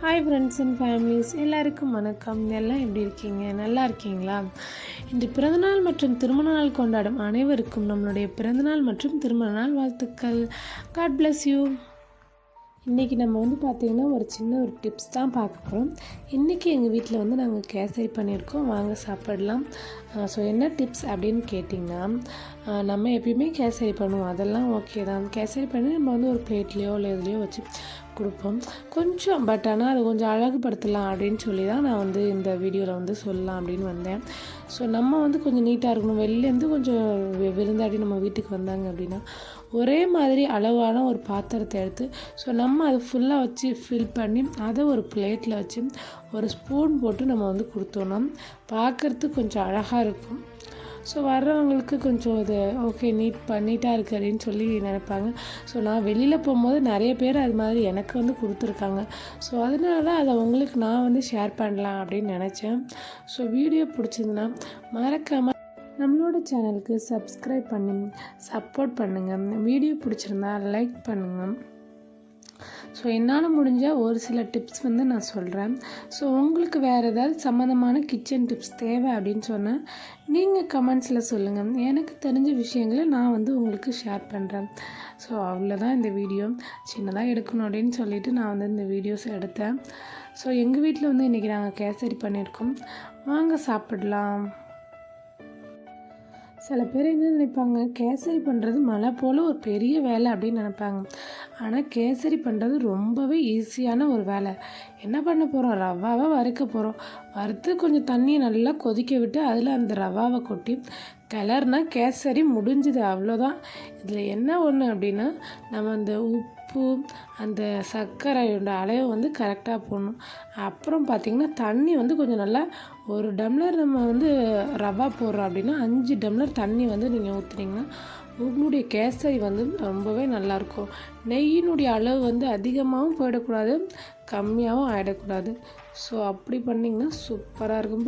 Hi friends and families எல்லாருக்கும் வணக்கம். எல்லாம் எப்படி இருக்கீங்க? நல்லா இருக்கீங்களா? இன்று பிறந்தநாள் மற்றும் திருமண நாள் கொண்டாடும் அனைவருக்கும் நம்மளுடைய பிறந்தநாள் மற்றும் திருமண நாள் வாழ்த்துக்கள். காட் பிளஸ் யூ இன்றைக்கி நம்ம வந்து பார்த்திங்கன்னா ஒரு சின்ன ஒரு டிப்ஸ் தான் பார்க்க போகிறோம் இன்றைக்கி எங்கள் வீட்டில் வந்து நாங்கள் கேசரி பண்ணியிருக்கோம். வாங்க சாப்பிடலாம். ஸோ என்ன டிப்ஸ் அப்படின்னு கேட்டிங்கன்னா நம்ம எப்பயுமே கேசரி பண்ணுவோம். அதெல்லாம் ஓகே தான். கேசரி பண்ணி நம்ம வந்து ஒரு பிளேட்லேயோ இல்லை இதுலேயோ வச்சு கொடுப்போம். கொஞ்சம் பட் ஆனால் அதை கொஞ்சம் அழகுபடுத்தலாம் அப்படின்னு சொல்லி தான் நான் வந்து இந்த வீடியோவில் வந்து சொல்லலாம் அப்படின்னு வந்தேன். ஸோ நம்ம வந்து கொஞ்சம் நீட்டாக இருக்கணும். வெளிலேருந்து கொஞ்சம் விருந்தாடி நம்ம வீட்டுக்கு வந்தாங்க அப்படின்னா ஒரே மாதிரி அளவான ஒரு பாத்திரத்தை எடுத்து ஸோ நம்ம அதை ஃபுல்லாக வச்சு ஃபில் பண்ணி அதை ஒரு பிளேட்டில் வச்சு ஒரு ஸ்பூன் போட்டு நம்ம வந்து கொடுத்தோன்னா பார்க்குறதுக்கு கொஞ்சம் அழகாக இருக்கும். ஸோ வர்றவங்களுக்கு கொஞ்சம் இது ஓகே நீட் ப நீட்டாக இருக்குது அப்படின்னு சொல்லி நினைப்பாங்க. ஸோ நான் வெளியில் போகும்போது நிறைய பேர் அது மாதிரி எனக்கு வந்து கொடுத்துருக்காங்க. ஸோ அதனால தான் அதை உங்களுக்கு நான் வந்து ஷேர் பண்ணலாம் அப்படின்னு நினச்சேன். ஸோ வீடியோ பிடிச்சிருந்துன்னா மறக்காமல் நம்மளோட சேனலுக்கு சப்ஸ்கிரைப் பண்ணி சப்போர்ட் பண்ணுங்கள் வீடியோ பிடிச்சிருந்தா லைக் பண்ணுங்கள் ஸோ என்னால் முடிஞ்ச ஒரு சில டிப்ஸ் வந்து நான் சொல்கிறேன் ஸோ உங்களுக்கு வேறு ஏதாவது சம்மந்தமான கிச்சன் டிப்ஸ் தேவை அப்படின்னு சொன்னால் நீங்கள் கமெண்ட்ஸில் சொல்லுங்கள் எனக்கு தெரிஞ்ச விஷயங்களை நான் வந்து உங்களுக்கு ஷேர் பண்ணுறேன் ஸோ அவ்வளோதான் இந்த வீடியோ சின்னதாக எடுக்கணும் அப்படின்னு சொல்லிட்டு நான் வந்து இந்த வீடியோஸ் எடுத்தேன். ஸோ எங்கள் வீட்டில் வந்து இன்றைக்கி நாங்கள் கேசரி பண்ணியிருக்கோம். வாங்க சாப்பிடலாம். சில பேர் என்ன நினைப்பாங்க கேசரி பண்ணுறது மழை போல் ஒரு பெரிய வேலை அப்படின்னு நினைப்பாங்க. ஆனால் கேசரி பண்ணுறது ரொம்பவே ஈஸியான ஒரு வேலை. என்ன பண்ண போகிறோம் ரவாவை வறுக்க போகிறோம் வறுத்து கொஞ்சம் தண்ணியை நல்லா கொதிக்க விட்டு அதில் அந்த ரவாவை கொட்டி கிளறுனா கேசரி முடிஞ்சுது அவ்வளோதான் இதில் என்ன ஒன்று அப்படின்னா நம்ம அந்த உப்பு அந்த சர்க்கரையோட அளவு வந்து கரெக்டாக போடணும். அப்புறம் பார்த்திங்கன்னா தண்ணி வந்து கொஞ்சம் நல்லா ஒரு டம்ளர் நம்ம வந்து ரவா போடுறோம் அப்படின்னா அஞ்சு டம்ளர் தண்ணி வந்து நீங்கள் ஊற்றுனீங்கன்னா உங்களுடைய கேசரி வந்து ரொம்பவே நல்லாயிருக்கும். நெய்யினுடைய அளவு வந்து அதிகமாகவும் போயிடக்கூடாது கம்மியாகவும் ஆகிடக்கூடாது ஸோ அப்படி பண்ணிங்கன்னா சூப்பராக இருக்கும்.